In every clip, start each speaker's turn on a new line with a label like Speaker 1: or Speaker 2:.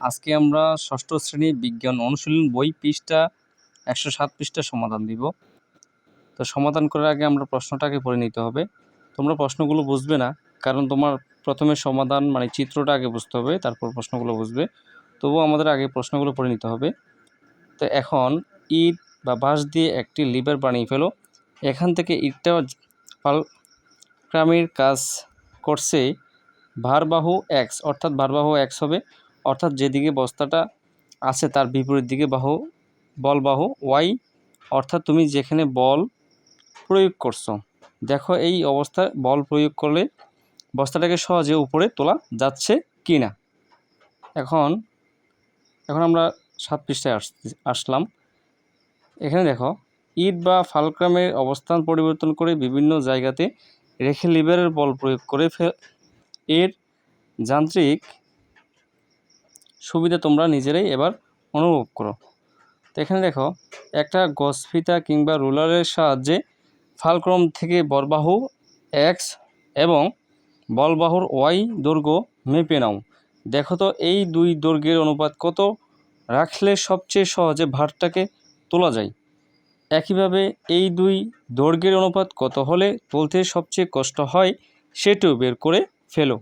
Speaker 1: আজকে আমরা ষষ্ঠ শ্রেণি বিজ্ঞান অনুশীলন বই পৃষ্ঠা একশো সাত পৃষ্ঠা সমাধান দিব। তো সমাধান করার আগে আমরা প্রশ্নটাকে পড়ে নিতে হবে। তোমরা প্রশ্নগুলো বুঝবে না, কারণ তোমার প্রথমে সমাধান মানে চিত্রটা আগে বুঝতে হবে, তারপর প্রশ্নগুলো বুঝবে। তবুও আমাদের আগে প্রশ্নগুলো পড়ে নিতে হবে। তো এখন ইট বা বাঁশ দিয়ে একটি লিভার বানিয়ে ফেলো। এখান থেকে ইটটা পালক্রামের কাজ করছে। ভারবাহু এক্স অর্থাৎ ভারবাহু এক্স হবে। অর্থাৎ যেদিকে বস্তাটা আছে তার বিপরীত দিকে বাহু, বল বাহু ওয়াই অর্থাৎ তুমি যেখানে বল প্রয়োগ করছ। দেখো এই অবস্থায় বল প্রয়োগ করলে বস্তাটাকে সহজে উপরে তোলা যাচ্ছে কি না এখন এখন আমরা সাত পৃষ্ঠায় আস, আসলাম। এখানে দেখো, ইট বা ফালক্রামের অবস্থান পরিবর্তন করে বিভিন্ন জায়গাতে রেখে লিভারের বল প্রয়োগ করে এর যান্ত্রিক সুবিধা তোমরা নিজেরাই এবার অনুভব করো। তো এখানে দেখো, একটা গসফিতা কিংবা রুলারের সাহায্যে ফালক্রম থেকে বরবাহু এক্স এবং বলবাহুর ওয়াই দৈর্ঘ্য মেপে নাও। দেখো তো, এই দুই দৈর্ঘ্যের অনুপাত কত? রাখলে সবচেয়ে সহজে ভারটাকে তোলা যায়। একইভাবে এই দুই দৈর্ঘ্যের অনুপাত কত হলে তুলতে সবচেয়ে কষ্ট হয় সেটিও বের করে ফেলো।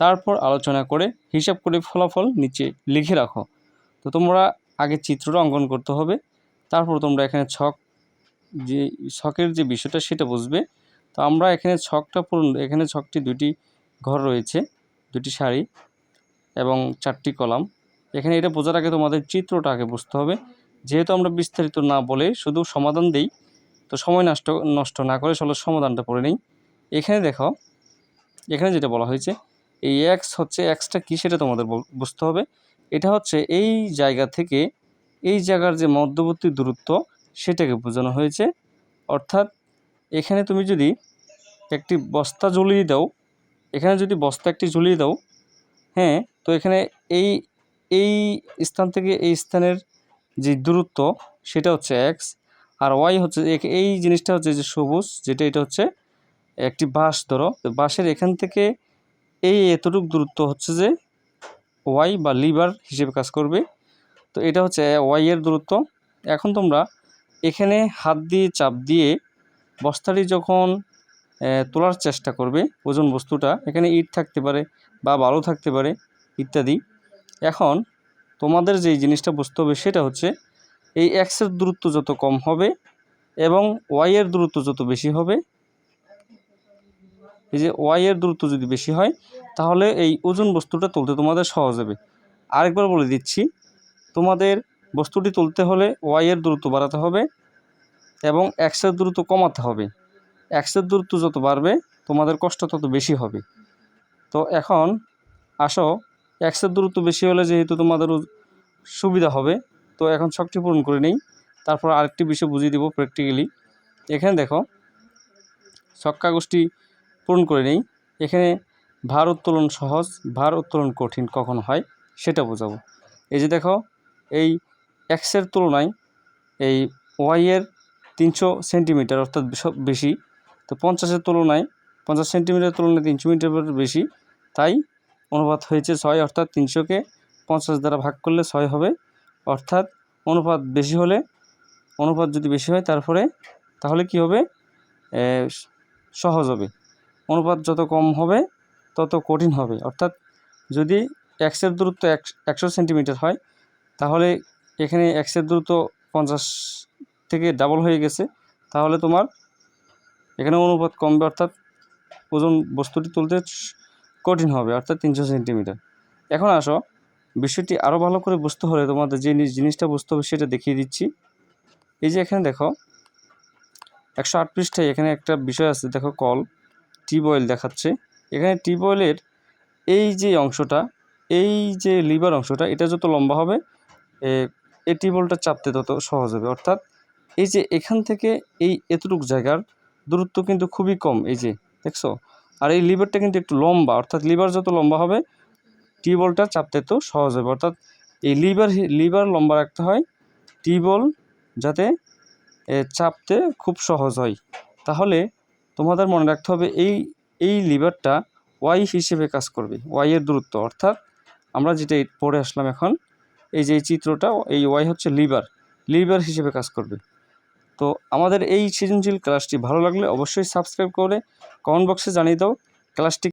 Speaker 1: তারপর আলোচনা করে হিসাব করে ফলাফল নিচে লিখে রাখো। তো তোমরা আগে চিত্রটা অঙ্কন করতে হবে, তারপর তোমরা এখানে ছক যে ছকের যে বিষয়টা সেটা বুঝবে। তো আমরা এখানে ছকটা পূরণ, এখানে ছকটি দুটি ঘর রয়েছে দুটি শাড়ি এবং চারটি কলাম। এখানে এটা বোঝার আগে তোমাদের চিত্রটা আগে বুঝতে হবে। যেহেতু আমরা বিস্তারিত না বলে শুধু সমাধান দেই, তো সময় নষ্ট নষ্ট না করে চলো সমাধানটা পড়ে নেই। এখানে দেখো, এখানে যেটা বলা হয়েছে এই এক্স হচ্ছে এক্সটা কী সেটা তোমাদের বুঝতে হবে। এটা হচ্ছে এই জায়গা থেকে এই জায়গার যে মধ্যবর্তী দূরত্ব সেটাকে বোঝানো হয়েছে। অর্থাৎ এখানে তুমি যদি একটি বস্তা ঝুলিয়ে দাও, এখানে যদি বস্তা একটি ঝুলিয়ে দাও হ্যাঁ তো এখানে এই এই স্থান থেকে এই স্থানের যে দূরত্ব সেটা হচ্ছে এক্স আর ওয়াই হচ্ছে এই জিনিসটা হচ্ছে যে সবুজ, যেটা এটা হচ্ছে একটি বাঁশ, ধরো। তো বাঁশের এখান থেকে এই এতটুক দূরত্ব হচ্ছে যে ওয়াই বা লিভার হিসেবে কাজ করবে। তো এটা হচ্ছে ওয়াই এর দূরত্ব। এখন তোমরা এখানে হাত দিয়ে চাপ দিয়ে বস্তাটি যখন তোলার চেষ্টা করবে, ওজন বস্তুটা, এখানে ইট থাকতে পারে বা বালু থাকতে পারে ইত্যাদি। এখন তোমাদের যেই জিনিসটা বুঝতে হবে সেটা হচ্ছে এই এক্সের দূরত্ব যত কম হবে এবং ওয়াইয়ের দূরত্ব যত বেশি হবে এই যে ওয়াই এর দূরত্ব যদি বেশি হয়, তাহলে এই ওজন বস্তুটা তুলতে তোমাদের সহজ হবে। আরেকবার বলে দিচ্ছি, তোমাদের বস্তুটি তুলতে হলে ওয়াই এর দূরত্ব বাড়াতে হবে এবং এক্সের দূরত্ব কমাতে হবে। এক্সের দূরত্ব যত বাড়বে, তোমাদের কষ্ট তত বেশি হবে। তো এখন আসো এক্সের দূরত্ব বেশি হলে যেহেতু তোমাদের সুবিধা হবে, তো এখন শক্তি পূরণ করে নেই। তারপর আরেকটি বিষয় বুঝিয়ে দেবো প্র্যাকটিক্যালি এখানে দেখো ছক কাগজটি পূরণ করে নেই। এখানে ভার উত্তোলন সহজ, ভার উত্তোলন কঠিন কখন হয়, সেটা বোঝাবো। এই যে দেখো, এই এক্সের তুলনায় এই ওয়াইয়ের তিনশো সেন্টিমিটার অর্থাৎ বেশি, তো পঞ্চাশের তুলনায়, পঞ্চাশ সেন্টিমিটার তুলনায় তিনশো মিটার বেশি, তাই অনুপাত হয়েছে ছয়, অর্থাৎ তিনশোকে পঞ্চাশ দ্বারা ভাগ করলে ছয় হবে। অর্থাৎ অনুপাত বেশি হলে, অনুপাত যদি বেশি হয় তারপরে, তাহলে কি হবে? সহজ হবে। অনুপাত যত কম হবে, তত কঠিন হবে। অর্থাৎ যদি এক্সের দূরত্ব একশো সেন্টিমিটার হয়, তাহলে এখানে এক্সের দূরত্ব পঞ্চাশ থেকে ডাবল হয়ে গেছে, তাহলে তোমার এখানে অনুপাত কমবে, অর্থাৎ ওজন বস্তুটি তুলতে কঠিন হবে, অর্থাৎ তিনশো সেন্টিমিটার। এখন আসো, বিষয়টি আরও ভালো করে বুঝতে হলে তোমাদের যে জিনিসটা বুঝতে হবে সেটা দেখিয়ে দিচ্ছি। এই যে এখানে দেখো, একশো আট পৃষ্ঠায় এখানে একটা বিষয় আছে, দেখো, কল। টিউবওয়েল দেখাচ্ছে। এখানে টিউবওয়েলের এই যে অংশটা, এই যে লিভার অংশটা, এটা যত লম্বা হবে এই টিউবওয়েলটা চাপতে তত সহজ হবে। অর্থাৎ এই যে এখান থেকে এই এতটুকু জায়গার দূরত্ব কিন্তু খুবই কম, এই যে, দেখছ? আর এই লিভারটা কিন্তু একটু লম্বা, অর্থাৎ লিভার যত লম্বা হবে টিউবওয়েলটা চাপতে তো সহজ হবে। অর্থাৎ এই লিভার লিভার লম্বা রাখতে হয় টিউবওয়েল যাতে চাপতে খুব সহজ হয়। তাহলে তোমাদের মনে রাখতে হবে এই এই লিভারটা ওয়াই হিসেবে কাজ করবে ওয়াইয়ের দূরত্ব। অর্থাৎ আমরা যেটা পড়ে আসলাম এখন, এই যে চিত্রটা, এই ওয়াই হচ্ছে লিভার লিভার হিসেবে কাজ করবে। তো আমাদের এই সৃজনশীল ক্লাসটি ভালো লাগলে অবশ্যই সাবস্ক্রাইব করে, কমেন্ট বক্সে জানিয়ে দাও, ক্লাসটি